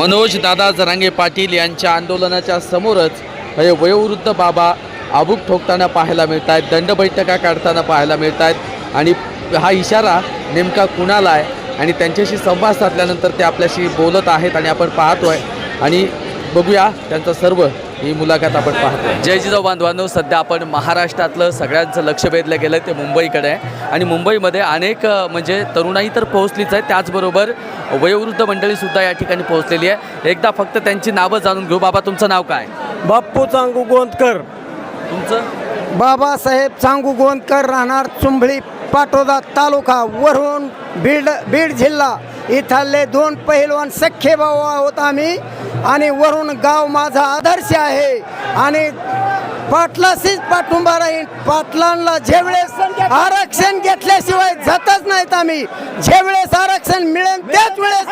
मनोज दादा जरांगे पाटील यांच्या आंदोलनाच्या समोरच हे वयोवृद्ध बाबा आबूक ठोकताना पाहायला मिळत आहेत दंड बैठका काढताना पाहायला मिळत आहेत आणि हा इशारा नेमका कुणाला आहे आणि त्यांच्याशी संवाद साधल्यानंतर ते आपल्याशी बोलत आहेत आणि आपण पाहतो आहे आणि बघूया त्यांचं सर्व ही मुलाखत आपण पाहतोय. जय जिजाऊ बांधवांनो सध्या आपण महाराष्ट्रातलं सगळ्यांचं लक्ष वेधलं गेलं ते मुंबईकडे आहे. आणि मुंबईमध्ये अनेक म्हणजे तरुणाई तर पोहोचलीच आहे त्याचबरोबर वयोवृद्ध मंडळीसुद्धा या ठिकाणी पोहोचलेली आहे. एकदा फक्त त्यांची नावं जाणून घेऊ. बाबा तुमचं नाव काय? बाप्पू चांगू गोंदकर. तुमचं? बाबासाहेब चांगू गोंदकर राहणार चुंबळी पाटोदा तालुका वरून बीड बीड जिल्हा. इथले दोन पहिलवान सख्खे भाऊ आहोत आम्ही. आणि वरून गाव माझा आदर्श आहे. आणि पाटलाशीच पाठिंबा राहील पाटलांना ज्यावेळेस आरक्षण घेतल्याशिवाय जातच नाहीत आम्ही. ज्यावेळेस आरक्षण मिळेल त्याच वेळेस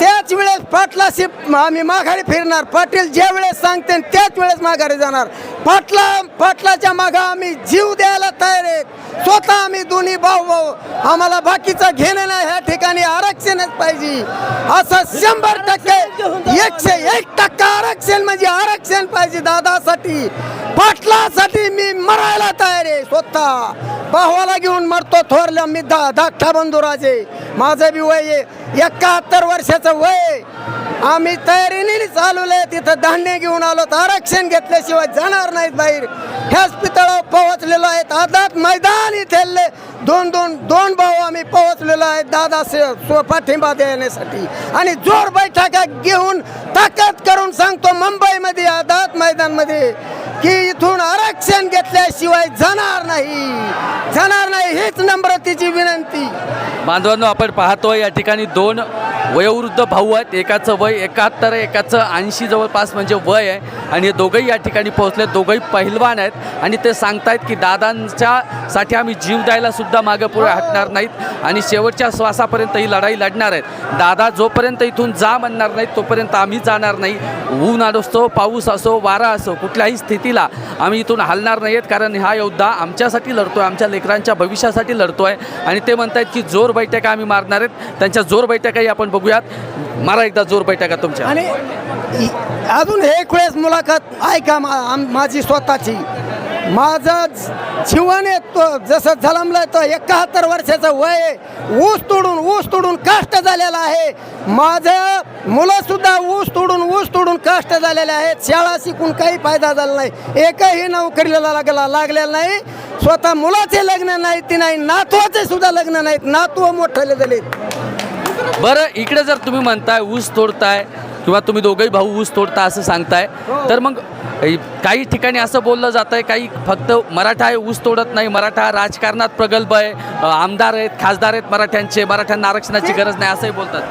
त्याच वेळेस पाटलाशी आम्ही माघारी फिरणार. पाटील ज्या वेळेस सांगते त्याच वेळेस माघारी जाणार. पाटला पाटलाच्या मागं आम्ही जीव द्यायला तयार आहेत. स्वतः आम्ही दोन्ही भाऊ भाऊ. आम्हाला बाकीचं घेणं नाही. ह्या ठिकाणी आरक्षणच पाहिजे. असं शंभर आरक्षण म्हणजे आरक्षण पाहिजे दादासाठी. पाटलासाठी मी मरायला तयार आहे स्वतः. पाहवाला घेऊन मरतो थोरल्या मी धा धाकटा बंधू राजे माझं बी वय आहे एकाहत्तर वर्षाचं वय आम्ही तयारीने चालवलंय. तिथं धान्य घेऊन आलो तर आरक्षण घेतल्याशिवाय जाणार नाहीत बाहेर. ह्याच पितळावर पोहोचलेलो आहेत. आता मैदान इथे दोन दोन दोन भाऊ आम्ही पोहोचलेलो आहेत. दादा स्व पाठिंबा देण्यासाठी. आणि जोर बैठका घेऊन ताकद करून सांगतो मुंबईमध्ये आदात मैदानमध्ये. की इथून आरक्षण घेतल्याशिवाय जाणार नाही. जाणार नाही हीच नम्रतेची विनंती. बांधवांनो आपण पाहतोय या ठिकाणी दोन वयोवृद्ध भाऊ आहेत. एकाचं वय एकाहत्तर एकाचं ऐंशी जवळपास म्हणजे वय आहे. आणि हे दोघंही या ठिकाणी पोहोचले. दोघंही पहिलवान आहेत. आणि ते सांगतायत की दादांच्या साठी आम्ही जीव द्यायला सुद्धा मागे पुढे हटणार नाहीत. आणि शेवटच्या श्वासापर्यंत ही लढाई लढणार आहेत. दादा जोपर्यंत इथून जा म्हणणार नाहीत तोपर्यंत आम्ही जाणार नाही. ऊन असो पाऊस असो वारा असो कुठल्याही स्थितीला आम्ही इथून हलणार नाही आहेत कारण हा योद्धा आमच्यासाठी लढतो आहे आमच्या लेकरांच्या भविष्यासाठी लढतो आहे आणि ते म्हणत आहेत की जोर बैठका आम्ही मारणार आहेत. त्यांच्या जोर बैठकाही आपण बघूयात. मारा एकदा जोर बैठका तुमच्या. आणि अजून एक वेळेस मुलाखत ऐका मा माझी स्वतःची. माझं जीवन येतो जसं जलमलं तर एकाहत्तर वर्षाचं वय ऊस तोडून ऊस तोडून काष्ट झालेलं आहे. माझं मुलंसुद्धा ऊस तोडून ऊस तोडून काष्ट झालेले आहेत. शाळा शिकून काही फायदा झाला नाही. एकही नोकरीला लागला लागलेला नाही. स्वतः मुलाचे लग्न नाही ती नाही नातवाचे सुद्धा लग्न नाहीत. नातू मोठे झालेत. बरं इकडे जर तुम्ही म्हणताय ऊस तोडताय किंवा तुम्ही दोघंही भाऊ ऊस तोडता असं सांगताय. तर मग काही ठिकाणी असं बोललं जातं आहे काही फक्त मराठा आहे ऊस तोडत नाही. मराठा हा राजकारणात प्रगल्भ आहे. आमदार आहेत खासदार आहेत मराठ्यांचे. मराठ्यांना आरक्षणाची गरज नाही असंही बोलतात.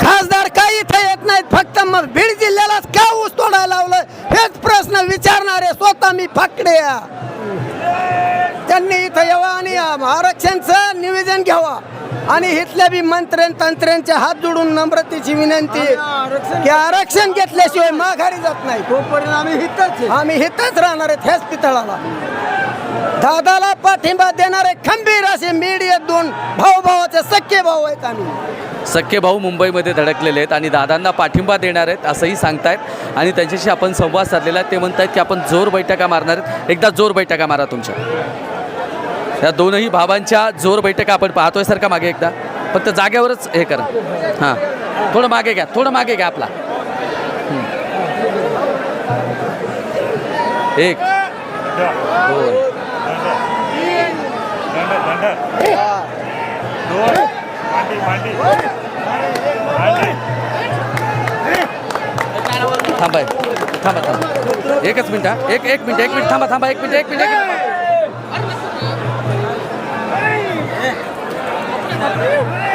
खासदार काही इथं येत नाहीत फक्त मग बीड जिल्ह्यालाच का ऊस तोडायला लावलं हेच प्रश्न विचारणारे स्वतः मी फाकडे. त्यांनी इथं यावं आणि आरक्षणचं निवेदन घ्यावा. आणि इथल्या बी मंत्र्यां तंत्र्यांचे हात जोडून नम्रतेची विनंती आहे की आरक्षण घेतल्याशिवाय माघारी जात नाही. तोपर्यंत आम्ही हितच आम्ही हितच राहणार आहेत ह्याच पितळाला. दादाला पाठिंबा देणारे खंबीर असे मीडिया दोन भाऊ भावाचे सख्खे भाऊ आहेत आम्ही. सख्खे भाऊ मुंबईमध्ये धडकलेले आहेत आणि दादांना पाठिंबा देणार आहेत असंही सांगतायत. आणि त्यांच्याशी आपण संवाद साधलेला आहे. ते म्हणतायत की आपण जोर बैठका मारणार आहेत. एकदा जोर बैठका मारा तुमच्या. या दोनही भावांच्या जोर बैठका आपण पाहतोय सर का मागे एकदा. फक्त जागेवरच हे करा. हां. थोडं मागे घ्या. थोडं मागे घ्या आपला. एक. दोन. थांबा थांबा थांबा एकच मिनिट एक एक मिनिट एक मिनिट थांबा थांबा. एक मिनिट एक मिनिट. एक मिनिट